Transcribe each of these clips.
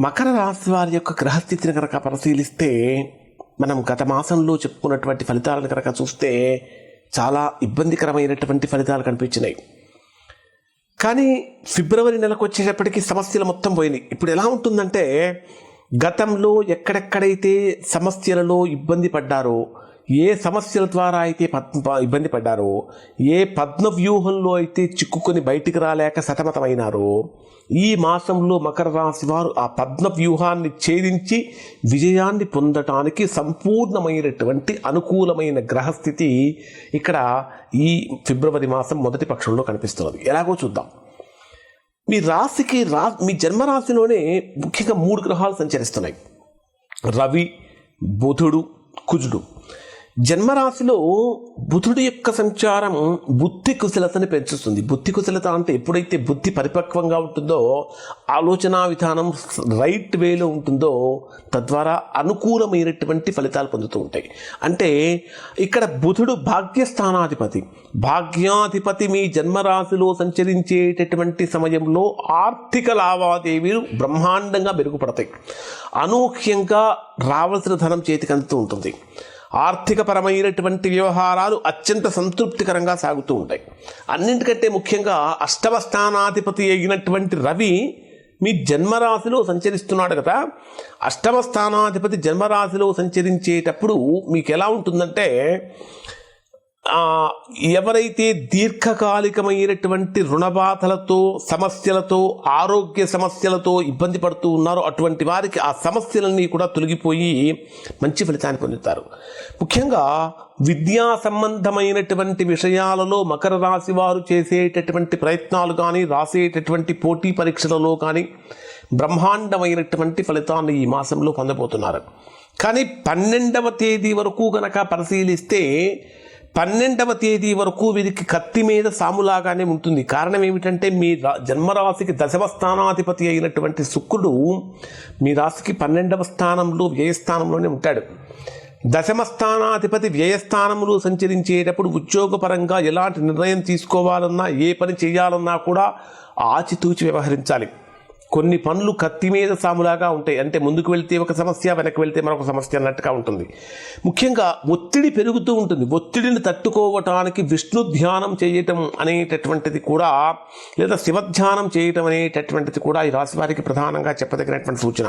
మకర రాశి వారి యొక్క గ్రహస్థితిని కనుక పరిశీలిస్తే మనం గత మాసంలో చెప్పుకున్నటువంటి ఫలితాలను కనుక చూస్తే చాలా ఇబ్బందికరమైనటువంటి ఫలితాలు కనిపించినాయి. కానీ ఫిబ్రవరి నెలకు వచ్చేటప్పటికి సమస్యలు మొత్తం పోయినాయి. ఇప్పుడు ఎలా ఉంటుందంటే గతంలో ఎక్కడెక్కడైతే సమస్యలలో ఇబ్బంది పడ్డారో ఏ సమస్యల ద్వారా అయితే పద్మ ఇబ్బంది పడ్డారో ఏ పద్మ వ్యూహంలో అయితే చిక్కుకొని బయటికి రాలేక సతమతమైనారో ఈ మాసంలో మకర రాశి వారు ఆ పద్మ వ్యూహాన్ని ఛేదించి విజయాన్ని పొందటానికి సంపూర్ణమైనటువంటి అనుకూలమైన గ్రహస్థితి ఇక్కడ ఈ ఫిబ్రవరి మాసం మొదటి పక్షంలో కనిపిస్తున్నది. ఎలాగో చూద్దాం. మీ రాశికి రా మీ జన్మరాశిలోనే ముఖ్యంగా మూడు గ్రహాలు సంచరిస్తున్నాయి. రవి బుధుడు కుజుడు. జన్మరాశిలో బుధుడి యొక్క సంచారం బుద్ధి కుశలతని పెంచుతుంది. బుద్ధి కుశలత అంటే ఎప్పుడైతే బుద్ధి పరిపక్వంగా ఉంటుందో ఆలోచన విధానం రైట్ వేలో ఉంటుందో తద్వారా అనుకూలమైనటువంటి ఫలితాలు పొందుతూ ఉంటాయి. అంటే ఇక్కడ బుధుడు భాగ్యస్థానాధిపతి. భాగ్యాధిపతి మీ జన్మరాశిలో సంచరించేటటువంటి సమయంలో ఆర్థిక లావాదేవీలు బ్రహ్మాండంగా మెరుగుపడతాయి. అనూహ్యంగా రావాల్సిన ధనం చేతికి అందుతూ ఉంటుంది. ఆర్థికపరమైనటువంటి వ్యవహారాలు అత్యంత సంతృప్తికరంగా సాగుతూ ఉంటాయి. అన్నింటికంటే ముఖ్యంగా అష్టమ స్థానాధిపతి అయినటువంటి రవి మీ జన్మరాశిలో సంచరిస్తున్నాడు కదా. అష్టమ స్థానాధిపతి జన్మరాశిలో సంచరించేటప్పుడు మీకు ఎలా ఉంటుందంటే ఎవరైతే దీర్ఘకాలికమైనటువంటి రుణబాధలతో సమస్యలతో ఆరోగ్య సమస్యలతో ఇబ్బంది పడుతూ ఉన్నారో అటువంటి వారికి ఆ సమస్యలన్నీ కూడా తొలగిపోయి మంచి ఫలితాన్ని పొందుతారు. ముఖ్యంగా విద్యా సంబంధమైనటువంటి విషయాలలో మకర రాశి వారు చేసేటటువంటి ప్రయత్నాలు కానీ రాసేటటువంటి పోటీ పరీక్షలలో కానీ బ్రహ్మాండమైనటువంటి ఫలితాన్ని ఈ మాసంలో పొందబోతున్నారు. కానీ పన్నెండవ తేదీ వరకు గనక పరిశీలిస్తే పన్నెండవ తేదీ వరకు వీరికి కత్తి మీద సాములాగానే ఉంటుంది. కారణం ఏమిటంటే మీ రా- జన్మరాశికి దశమ స్థానాధిపతి అయినటువంటి శుక్రుడు మీ రాశికి పన్నెండవ స్థానంలో వ్యయస్థానంలోనే ఉంటాడు. దశమ స్థానాధిపతి వ్యయస్థానంలో సంచరించేటప్పుడు ఉద్యోగపరంగా ఎలాంటి నిర్ణయం తీసుకోవాలన్నా ఏ పని చేయాలన్నా కూడా ఆచితూచి వ్యవహరించాలి. కొన్ని పనులు కత్తి మీద సాములాగా ఉంటాయి. అంటే ముందుకు వెళ్తే ఒక సమస్య వెనక్కి వెళ్తే మరొక సమస్య అన్నట్టుగా ఉంటుంది. ముఖ్యంగా ఒత్తిడి పెరుగుతూ ఉంటుంది. ఒత్తిడిని తట్టుకోవటానికి విష్ణు ధ్యానం చేయటం అనేటటువంటిది కూడా లేదా శివధ్యానం చేయటం అనేటటువంటిది కూడా ఈ రాశి వారికి ప్రధానంగా చెప్పదగినటువంటి సూచన.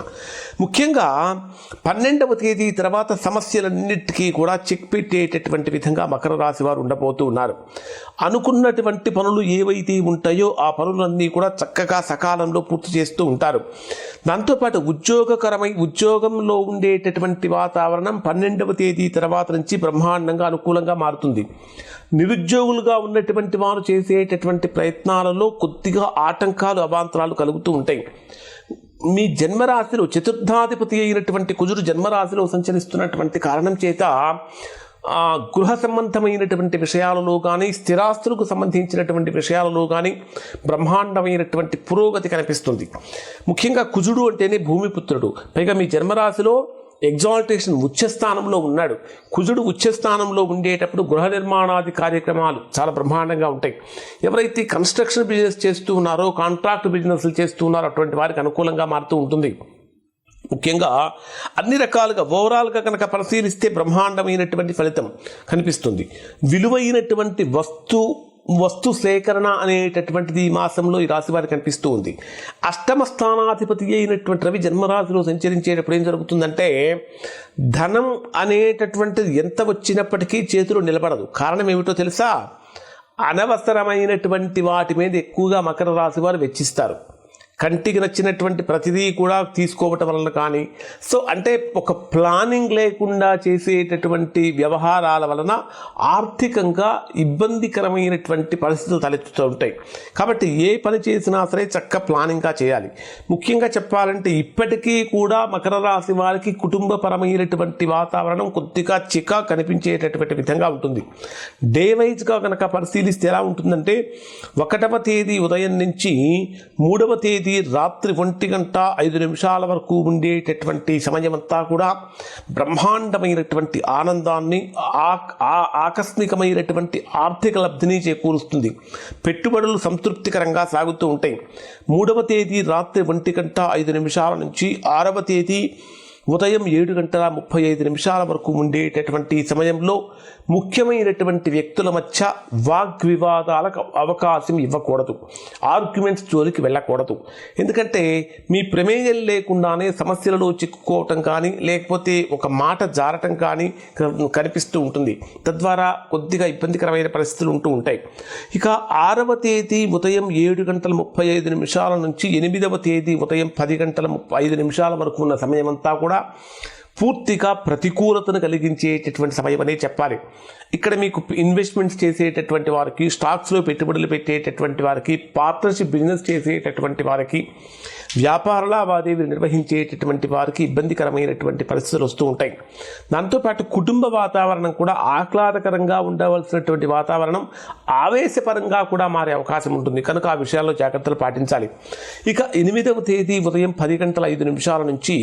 ముఖ్యంగా పన్నెండవ తేదీ తర్వాత సమస్యలన్నిటికీ కూడా చెక్ పెట్టేటటువంటి విధంగా మకర రాశి వారు ఉండబోతూ ఉన్నారు. అనుకున్నటువంటి పనులు ఏవైతే ఉంటాయో ఆ పనులన్నీ కూడా చక్కగా సకాలంలో పూర్తి చేస్తూ ఉంటారు. దాంతోపాటు ఉద్యోగకరమై ఉద్యోగంలో ఉండేటటువంటి వాతావరణం పన్నెండవ తేదీ తర్వాత నుంచి బ్రహ్మాండంగా అనుకూలంగా మారుతుంది. నిరుద్యోగులుగా ఉన్నటువంటి వారు చేసేటటువంటి ప్రయత్నాలలో కొద్దిగా ఆటంకాలు అవాంతరాలు కలుగుతూ ఉంటాయి. మీ జన్మరాశిలో చతుర్థాధిపతి అయినటువంటి కుజుడు జన్మరాశిలో సంచరిస్తున్నటువంటి కారణం చేత గృహ సంబంధమైనటువంటి విషయాలలో కానీ స్థిరాస్తులకు సంబంధించినటువంటి విషయాలలో కానీ బ్రహ్మాండమైనటువంటి పురోగతి కనిపిస్తుంది. ముఖ్యంగా కుజుడు అంటేనే భూమిపుత్రుడు. పైగా మీ జన్మరాశిలో ఎగ్జాల్టేషన్ ఉచ్చస్థానంలో ఉన్నాడు. కుజుడు ఉచ్చస్థానంలో ఉండేటప్పుడు గృహ నిర్మాణాది కార్యక్రమాలు చాలా బ్రహ్మాండంగా ఉంటాయి. ఎవరైతే కన్స్ట్రక్షన్ బిజినెస్ చేస్తూ ఉన్నారో కాంట్రాక్ట్ బిజినెస్లు చేస్తూ ఉన్నారో అటువంటి వారికి అనుకూలంగా మారుతూ ఉంటుంది. ముఖ్యంగా అన్ని రకాలుగా ఓవరాల్గా కనుక పరిశీలిస్తే బ్రహ్మాండమైనటువంటి ఫలితం కనిపిస్తుంది. విలువైనటువంటి వస్తు వస్తు సేకరణ అనేటటువంటిది ఈ మాసంలో ఈ రాశి వారికి కనిపిస్తూ ఉంది. అష్టమ స్థానాధిపతి అయినటువంటి రవి జన్మరాశిలో సంచరించేటప్పుడు ఏం జరుగుతుందంటే ధనం అనేటటువంటిది ఎంత వచ్చినప్పటికీ చేతిలో నిలబడదు. కారణం ఏమిటో తెలుసా? అనవసరమైనటువంటి వాటి మీద ఎక్కువగా మకర రాశి వారు వెచ్చిస్తారు. కంటికి నచ్చినటువంటి ప్రతిదీ కూడా తీసుకోవటం వలన కానీ సో అంటే ఒక ప్లానింగ్ లేకుండా చేసేటటువంటి వ్యవహారాల వలన ఆర్థికంగా ఇబ్బందికరమైనటువంటి పరిస్థితులు తలెత్తుతూ ఉంటాయి. కాబట్టి ఏ పని చేసినా సరే చక్క ప్లానింగ్గా చేయాలి. ముఖ్యంగా చెప్పాలంటే ఇప్పటికీ కూడా మకర రాశి వారికి కుటుంబపరమైనటువంటి వాతావరణం కొద్దిగా చికా కనిపించేటటువంటి విధంగా ఉంటుంది. డే వైజ్గా కనుక పరిశీలిస్తే ఎలా ఉంటుందంటే ఒకటవ తేదీ ఉదయం నుంచి మూడవ తేదీ రాత్రి ఒంటి గంట ఐదు నిమిషాల వరకు ఉండేటటువంటి సమయమంతా కూడా బ్రహ్మాండమైనటువంటి ఆనందాన్ని ఆ- ఆకస్మికమైనటువంటి ఆర్థిక లబ్ధిని చేకూరుస్తుంది. పెట్టుబడులు సంతృప్తికరంగా సాగుతూ ఉంటాయి. మూడవ తేదీ రాత్రి ఒంటి గంట ఐదు నిమిషాల నుంచి ఆరవ తేదీ ఉదయం ఏడు గంటల ముప్పై ఐదు నిమిషాల వరకు ఉండేటటువంటి సమయంలో ముఖ్యమైనటువంటి వ్యక్తుల మధ్య వాగ్వివాదాలకు అవకాశం ఇవ్వకూడదు. ఆర్గ్యుమెంట్స్ జోలికి వెళ్ళకూడదు. ఎందుకంటే మీ ప్రమేయం లేకుండానే సమస్యలలో చిక్కుకోవటం కానీ లేకపోతే ఒక మాట జారటం కానీ క- కనిపిస్తూ ఉంటుంది. తద్వారా కొద్దిగా ఇబ్బందికరమైన పరిస్థితులు ఉంటూ ఉంటాయి. ఇక ఆరవ తేదీ ఉదయం ఏడు గంటల ముప్పై ఐదు నిమిషాల నుంచి ఎనిమిదవ తేదీ ఉదయం పది గంటల ముప్పై ఐదు నిమిషాల వరకు ఉన్న సమయం అంతా కూడా పూర్తిగా ప్రతికూలతను కలిగించేటటువంటి సమయం అనే చెప్పాలి. ఇక్కడ మీకు ఇన్వెస్ట్మెంట్స్ చేసేటటువంటి వారికి స్టాక్స్లో పెట్టుబడులు పెట్టేటటువంటి వారికి పార్ట్నర్షిప్ బిజినెస్ చేసేటటువంటి వారికి వ్యాపార లావాదేవీలు నిర్వహించేటటువంటి వారికి ఇబ్బందికరమైనటువంటి పరిస్థితులు వస్తూ ఉంటాయి. దాంతోపాటు కుటుంబ వాతావరణం కూడా ఆహ్లాదకరంగా ఉండవలసినటువంటి వాతావరణం ఆవేశపరంగా కూడా మారే అవకాశం ఉంటుంది. కనుక ఆ విషయాల్లో జాగ్రత్తలు పాటించాలి. ఇక ఎనిమిదవ తేదీ ఉదయం పది గంటల ఐదు నిమిషాల నుంచి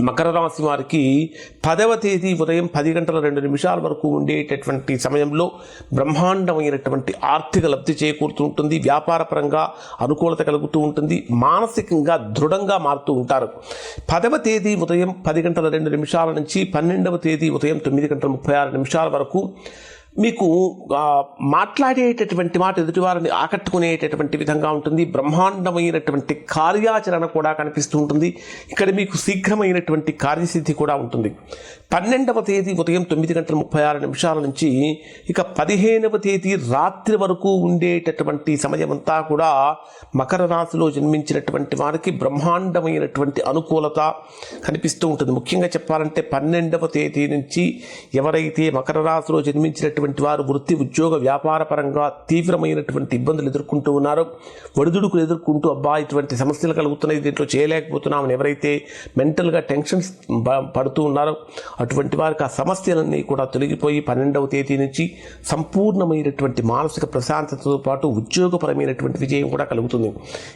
మకర రాశి వారికి పదవ తేదీ ఉదయం పది గంటల రెండు నిమిషాల వరకు ఉండేటటువంటి సమయంలో బ్రహ్మాండమైనటువంటి ఆర్థిక లబ్ధి చేకూరుతూ ఉంటుంది. వ్యాపారపరంగా అనుకూలత కలుగుతూ ఉంటుంది. మానసికంగా దృఢంగా మారుతూ ఉంటారు. పదవ తేదీ ఉదయం పది గంటల రెండు నిమిషాల నుంచి పన్నెండవ తేదీ ఉదయం తొమ్మిది గంటల ముప్పై ఆరు నిమిషాల వరకు మీకు మాట్లాడేటటువంటి మాట ఎదుటివారిని ఆకట్టుకునేటటువంటి విధంగా ఉంటుంది. బ్రహ్మాండమైనటువంటి కార్యాచరణ కూడా కనిపిస్తూ ఉంటుంది. ఇక్కడ మీకు శీఘ్రమైనటువంటి కార్యసిద్ధి కూడా ఉంటుంది. పన్నెండవ తేదీ ఉదయం తొమ్మిది గంటల ముప్పై ఆరు నిమిషాల నుంచి ఇక పదిహేనవ తేదీ రాత్రి వరకు ఉండేటటువంటి సమయం అంతా కూడా మకర రాశిలో జన్మించినటువంటి వారికి బ్రహ్మాండమైనటువంటి అనుకూలత కనిపిస్తూ ఉంటుంది. ముఖ్యంగా చెప్పాలంటే పన్నెండవ తేదీ నుంచి ఎవరైతే మకర రాశిలో జన్మించినటువంటి వారు వృత్తి ఉద్యోగ వ్యాపార పరంగా తీవ్రమైనటువంటి ఇబ్బందులు ఎదుర్కొంటూ ఉన్నారో. ఒడిదుడుకులు ఎదుర్కొంటూ అబ్బా ఇటువంటి సమస్యలు కలుగుతున్నాయి దీంట్లో చేయలేకపోతున్నామని ఎవరైతే మెంటల్గా టెన్షన్స్ పడుతూ ఉన్నారో అటువంటి వారికి ఆ సమస్యలన్నీ కూడా తొలగిపోయి పన్నెండవ తేదీ నుంచి సంపూర్ణమైనటువంటి మానసిక ప్రశాంతతతో పాటు ఉద్యోగపరమైనటువంటి విజయం కూడా కలుగుతుంది.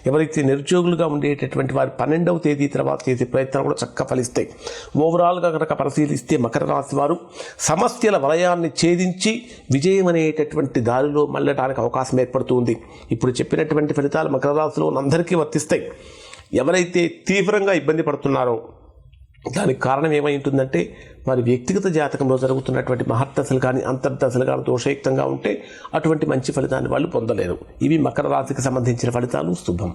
ఎవరైతే నిరుద్యోగులుగా ఉండేటటువంటి వారి పన్నెండవ తేదీ తర్వాత చేసే ప్రయత్నాలు కూడా చక్కగా ఫలిస్తాయి. ఓవరాల్గా కనుక పరిశీలిస్తే మకర రాశి వారు సమస్యల వలయాన్ని ఛేదించి విజయం అనేటటువంటి దారిలో మళ్ళటానికి అవకాశం ఏర్పడుతుంది. ఇప్పుడు చెప్పినటువంటి ఫలితాలు మకర రాశిలో అందరికీ వర్తిస్తాయి. ఎవరైతే తీవ్రంగా ఇబ్బంది పడుతున్నారో దానికి కారణం ఏమై ఉంటుందంటే వారి వ్యక్తిగత జాతకంలో జరుగుతున్నటువంటి మహర్దశలు కానీ అంతర్దశలు కానీ దోషయుక్తంగా ఉంటే అటువంటి మంచి ఫలితాన్ని వాళ్ళు పొందలేరు. ఇవి మకర రాశికి సంబంధించిన ఫలితాలు. శుభం.